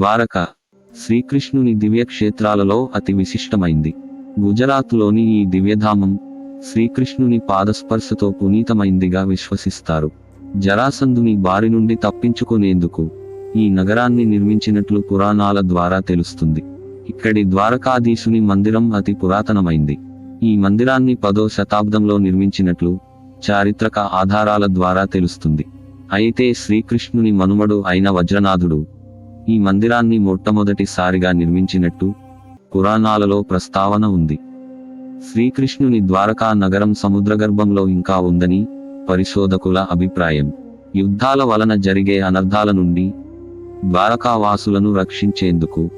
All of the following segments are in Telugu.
ద్వారక శ్రీకృష్ణుని దివ్యక్షేత్రాలలో అతి విశిష్టమైంది. గుజరాత్లోని ఈ దివ్యధామం శ్రీకృష్ణుని పాదస్పర్శతో పునీతమైందిగా విశ్వసిస్తారు. జరాసంధుని బారి నుండి తప్పించుకునేందుకు ఈ నగరాన్ని నిర్మించినట్లు పురాణాల ద్వారా తెలుస్తుంది. ఇక్కడి ద్వారకాధీశుని మందిరం అతి పురాతనమైంది. ఈ మందిరాన్ని పదో శతాబ్దంలో నిర్మించినట్లు చారిత్రక ఆధారాల ద్వారా తెలుస్తుంది. అయితే శ్రీకృష్ణుని మనుమడు అయిన వజ్రనాథుడు ఈ మందిరాన్ని మొట్టమొదటిసారిగా నిర్మించినట్టు పురాణాలలో ప్రస్తావన ఉంది. శ్రీకృష్ణుని ద్వారకా నగరం సముద్రగర్భంలో ఇంకా ఉందని పరిశోధకుల అభిప్రాయం. యుద్ధాల వలన జరిగే అనర్థాల నుండి ద్వారకావాసులను రక్షించేందుకు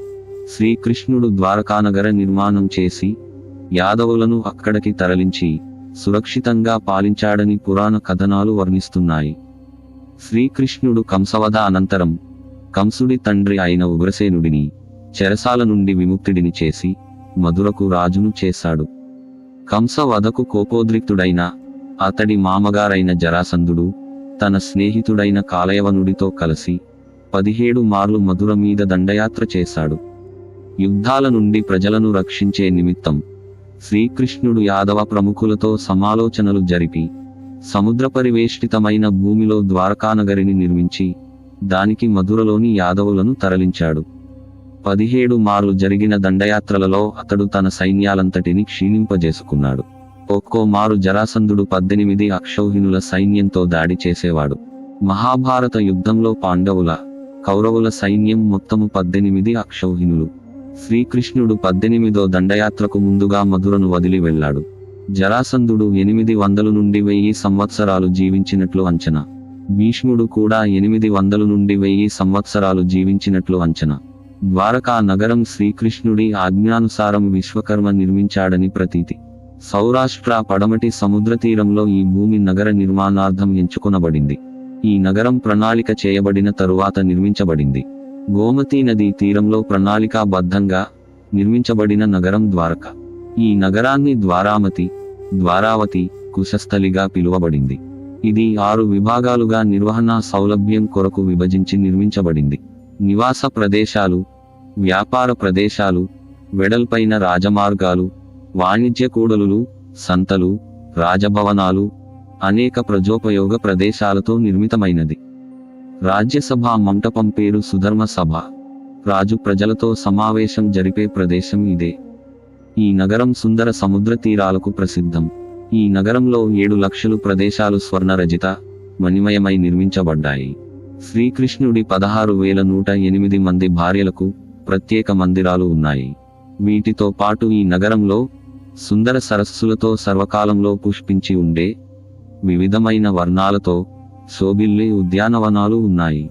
శ్రీకృష్ణుడు ద్వారకానగర నిర్మాణం చేసి యాదవులను అక్కడికి తరలించి సురక్షితంగా పాలించాడని పురాణ కథనాలు వర్ణిస్తున్నాయి. శ్రీకృష్ణుడు కంసవధ అనంతరం కంసుడి తండ్రి అయిన ఉగ్రసేనుడిని చెరసాల నుండి విముక్తుడిని చేసి మధురకు రాజును చేశాడు. కంస వధకు కోపోద్రిక్తుడైన అతడి మామగారైన జరాసంధుడు తన స్నేహితుడైన కాలయవనుడితో కలిసి పదిహేడు మార్లు మధుర మీద దండయాత్ర చేశాడు. యుద్ధాల నుండి ప్రజలను రక్షించే నిమిత్తం శ్రీకృష్ణుడు యాదవ ప్రముఖులతో సమాలోచనలు జరిపి సముద్ర పరివేష్టితమైన భూమిలో ద్వారకానగరిని నిర్మించి దానికి మధురలోని యాదవులను తరలించాడు. పదిహేడు మార్లు జరిగిన దండయాత్రలలో అతడు తన సైన్యాలంతటిని క్షీణింపజేసుకున్నాడు. ఒక్కో మారు జరాసంధుడు పద్దెనిమిది అక్షౌహిణుల సైన్యంతో దాడి చేసేవాడు. మహాభారత యుద్ధంలో పాండవుల కౌరవుల సైన్యం మొత్తము పద్దెనిమిది అక్షౌహిణులు. శ్రీకృష్ణుడు పద్దెనిమిదో దండయాత్రకు ముందుగా మధురను వదిలి వెళ్ళాడు. జరాసంధుడు ఎనిమిది వందల నుండి వెయ్యి సంవత్సరాలు జీవించినట్లు అంచనా. భీష్ముడు కూడా ఎనిమిది వందల నుండి వెయ్యి సంవత్సరాలు జీవించినట్లు అంచనా. ద్వారకా నగరం శ్రీకృష్ణుడి ఆజ్ఞానుసారం విశ్వకర్మ నిర్మించాడని ప్రతీతి. సౌరాష్ట్ర పడమటి సముద్ర తీరంలో ఈ భూమి నగర నిర్మాణార్థం ఎంచుకొనబడింది. ఈ నగరం ప్రణాళిక చేయబడిన తరువాత నిర్మించబడింది. గోమతీ నదీ తీరంలో ప్రణాళికాబద్ధంగా నిర్మించబడిన నగరం ద్వారక. ఈ నగరాన్ని ద్వారామతి ద్వారావతి కుశస్థలిగా పిలువబడింది. ఇది ఆరు విభాగాలుగా నిర్వహణ సౌలభ్యం కొరకు విభజించి నిర్మించబడింది. నివాస ప్రదేశాలు వ్యాపార ప్రదేశాలు వెడల్పైన రాజమార్గాలు వాణిజ్య కూడలులు సంతలు రాజభవనాలు అనేక ప్రజోపయోగ ప్రదేశాలతో నిర్మితమైనది. రాజ్యసభ మంటపం పేరు సుధర్మ సభ. రాజు ప్రజలతో సమావేశం జరిపే ప్రదేశం ఇదే. ఈ నగరం సుందర సముద్ర తీరాలకు ప్రసిద్ధం. ఈ నగరంలో ఏడు లక్షలు ప్రదేశాలు స్వర్ణరజిత మణిమయమై నిర్మించబడ్డాయి. శ్రీకృష్ణుడి పదహారు వేల నూట ఎనిమిది మంది భార్యలకు ప్రత్యేక మందిరాలు ఉన్నాయి. వీటితో పాటు ఈ నగరంలో సుందర సరస్సులతో సర్వకాలంలో పుష్పించి ఉండే వివిధమైన వర్ణాలతో శోభిల్లే ఉద్యానవనాలు ఉన్నాయి.